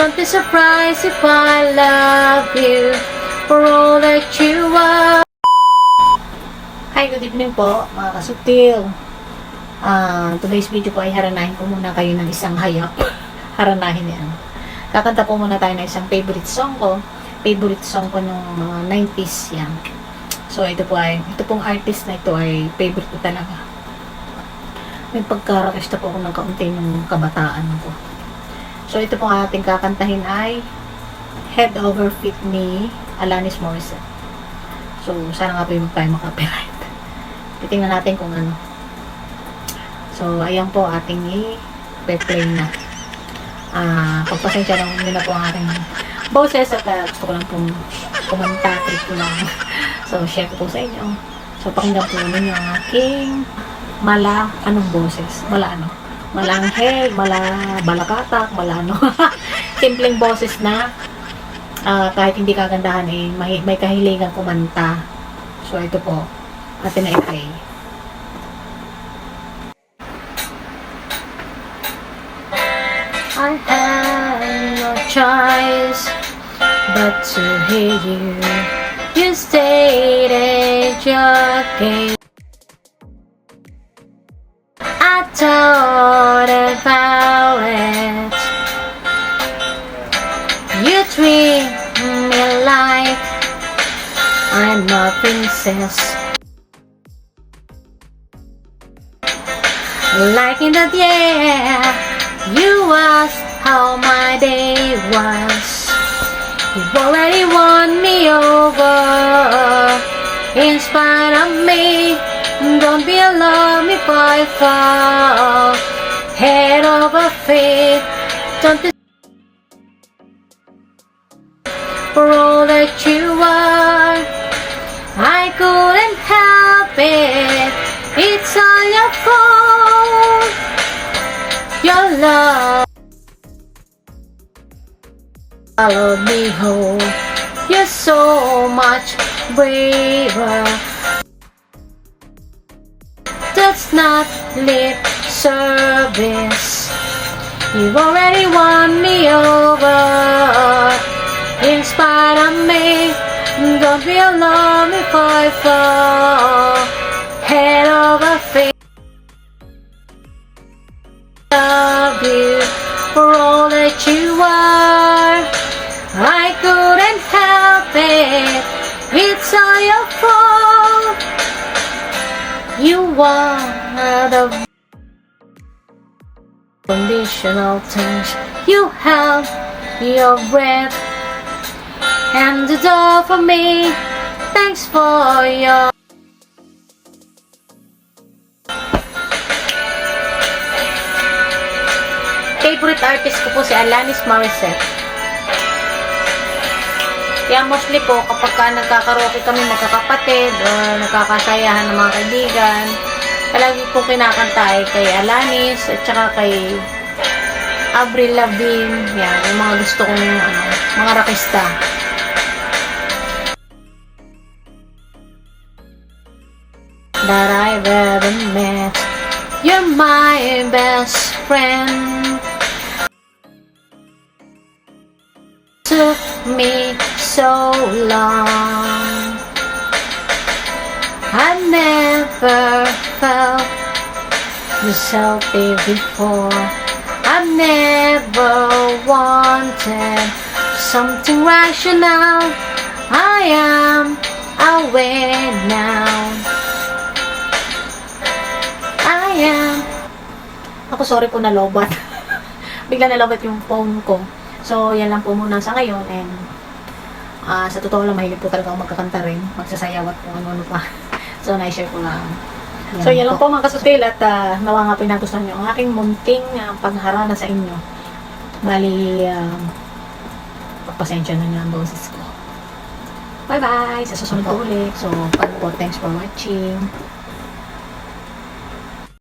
Don't be surprised if I love you for all that you are. Hi, good evening po, mga kasubtil. Ah, today's video po ay haranahin ko muna kayo ng isang hayop. haranahin yan. Kakanta po muna tayo ng isang favorite song ko. Favorite song ko nung mga 90s yan. So, ito po ay, ito pong artist na ito ay favorite ko talaga. May pagkarakista po ako ng kaunti nung kabataan ko. So, ito pong ating kakantahin ay Head Over Feet ni Alanis Morissette. So, sana nga po yung tayo makapiright. Titingnan natin kung ano. So, ayan po ating i-play na. Ah, pagpasensya lang nyo na po ang ating boses at ah, gusto ko lang pong kumanta, trip lang. So, share ko po sa inyo. So, pakinggan po ninyo ang aking mala, anong boses? Mala ano? Malanghel, mala, balakatak, mala ano. Simpleng boses na ah, kahit hindi kagandahan eh, may, may kahilingan kumanta. So, ito po, atin na i-play. I had no choice but to hear you. You stated your game. I thought about it. You treat me like I'm a princess. Like in the air, you asked how my day was. You already don't be alarmed if Head over feet, don't for all that you are. I couldn't help it. It's all your fault. Your love followed me home. You're so much braver. That's not lip service. You already won me over. In spite of me, don't be alarmed if I fall. You are the conditional touch. You held your breath and the door for me. Thanks for your favorite artist ko po si Alanis Morissette. Kaya mostly po, kapag ka nagkakaroke kami magkakapatid o nagkakasayahan ng mga kaibigan, palagi po kinakanta ay kay Alanis at saka kay Avril Lavigne. Yan, yung mga gusto kong ano, mga rakista. That I've ever met. You're my best friend. So long. I never felt healthy before. I never wanted something rational. I am aware now. I am. Ako sorry po na lobat. Bigla na lobat yung phone ko. So, yan lang po muna sa ngayon. And, ah sa totoo lang, mahilig po talaga ako magkakanta rin. Magsasayaw at kung ano-ano pa. So, na-share ko lang. so, yan lang po mga kasutil at uh, nawa nga pinagustuhan nyo ang aking munting uh, pagharana sa inyo. Bali, uh, pagpasensya na nga ang boses ko. Bye-bye! Sa susunod ulit. So, pag po, thanks for watching.